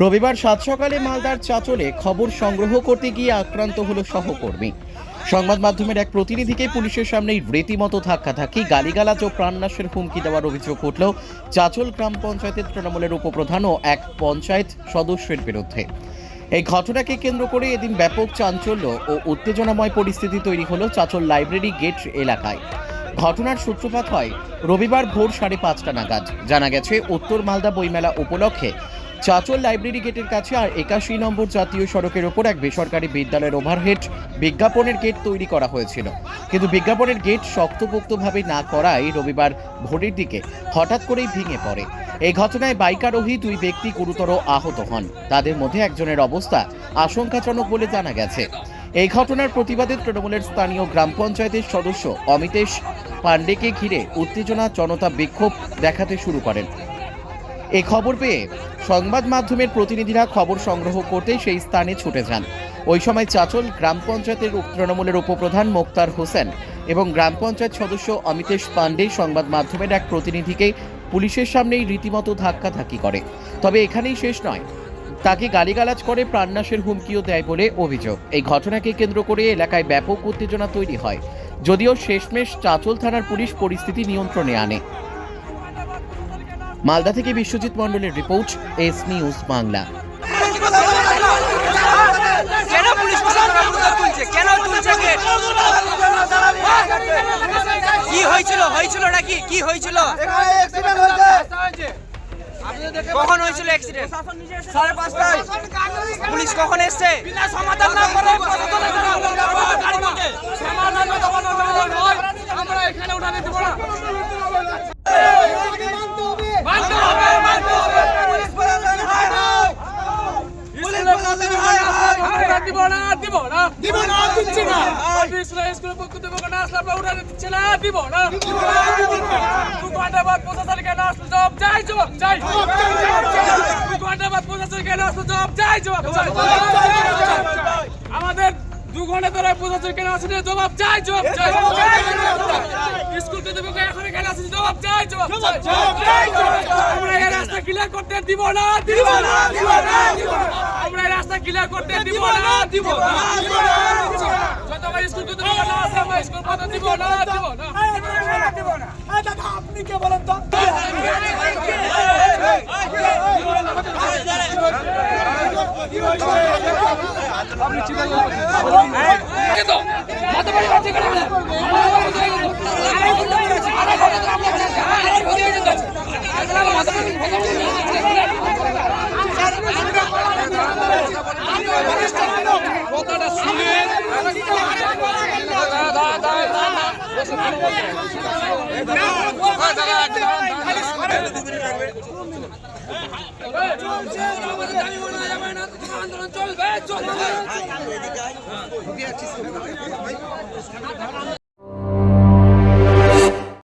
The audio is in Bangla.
রবিবার সাত সকালে মালদার চাচলে খবর সংগ্রহ করতে গিয়ে আক্রান্ত হলো সহকর্মী। সংবাদ মাধ্যমের এক প্রতিনিধিকে পুলিশের সামনেই রীতিমতো ধাক্কা ধাক্কাধাক্কি গালিগালাজ ও প্রাণনাশের হুমকি দেওয়ার অভিযোগ উঠল চাচল গ্রাম পঞ্চায়েতের তৃণমূলের উপপ্রধান ও এক পঞ্চায়েত সদস্যের বিরুদ্ধে। এই ঘটনাকে কেন্দ্র করে এদিন ব্যাপক চাঞ্চল্য ও উত্তেজনাময় পরিস্থিতি তৈরি হলো চাচল লাইব্রেরি গেট এলাকায়। ঘটনার সূত্রপাত হয় রবিবার ভোর সাড়ে পাঁচটা নাগাদ। জানা গেছে, উত্তর মালদা বইমেলা উপলক্ষে চাচল লাইব্রেরি গেটের কাছে আর একাশি নম্বর জাতীয় সড়কের ওপর এক বেসরকারি বিদ্যালয়ের ওভারহেড বিজ্ঞাপনের গেট তৈরি করা হয়েছিল। কিন্তু বিজ্ঞাপনের গেট শক্তপোক্তভাবে না করায় রবিবার ভোরের দিকে হঠাৎ করেই ভেঙে পড়ে। এই ঘটনায় বাইকারোহী দুই ব্যক্তি গুরুতর আহত হন। তাদের মধ্যে একজনের অবস্থা আশঙ্কাজনক বলে জানা গেছে। এই ঘটনার প্রতিবাদে তৃণমূলের স্থানীয় গ্রাম পঞ্চায়েতের সদস্য অমিতেশ পাণ্ডেকে ঘিরে উত্তেজনা, জনতা বিক্ষোভ দেখাতে শুরু করেন। এই খবর পেয়ে সংবাদ মাধ্যমের প্রতিনিধিরা খবর সংগ্রহ করতে সেই স্থানে ছুটে যান। ওই সময় চাচল গ্রাম পঞ্চায়েতের তৃণমূলের উপপ্রধান মোক্তার হোসেন এবং গ্রাম পঞ্চায়েত সদস্য অমিতেশ পাণ্ডে সংবাদ মাধ্যমের এক প্রতিনিধিকে পুলিশের সামনেই রীতিমতো ধাক্কাধাক্কি করে। তবে এখানেই শেষ নয়। তাকে গালিগালাজ করে প্রাণনাশের হুমকিও দেয় বলে অভিযোগ। এই ঘটনাকে কেন্দ্র করে এলাকায় ব্যাপক উত্তেজনা তৈরি হয়। যদিও শেষমেশ চাচল থানার পুলিশ পরিস্থিতি নিয়ন্ত্রণে আনে। মালদা থেকে বিশ্বজিৎ মণ্ডলের রিপোর্ট এস নিউজ বাংলা। কেন পুলিশ প্রশাসন অবরোধ তুলছে? কেন তুলছে কে? কি হয়েছিল? হয়েছিল নাকি? কি হয়েছিল? কখন হয়েছিল অ্যাক্সিডেন্ট সাড়ে পাঁচটায়। পুলিশ কখন এসছে? সমাধান না করে আমরা এখানে উঠানে দেবো না আমরা দিব না দিব না দিব না দিচ্ছি না স্কুলের পক্ষ থেকে আসলে আমরা দিচ্ছি না দিব না দু ঘণ্টা বাদ প্রশাসন কেন আসলে জবাব চাই জবাব চাই দু ঘণ্টা বাদ প্রশাসন কেন আসলে জবাব চাই জবাব চাই আমাদের দু ঘণ্টা ধরে প্রশাসন কেন আসলে জবাব চাই জবাব চাই স্কুল কর্তৃপক্ষ এখন কেন আসলে জবাব চাই জবাব চাই আমরা এই রাস্তা ক্লিয়ার করতে দিব না দিব না দিব না আমরা এই রাস্তা ক্লিয়ার করতে দিব না দিব না যতবার স্কুল কর্তৃপক্ষ না আমরা স্কুল পথে দিব না দিব না আপনি কে বলেন তো আন্দোলন চলবে চলবে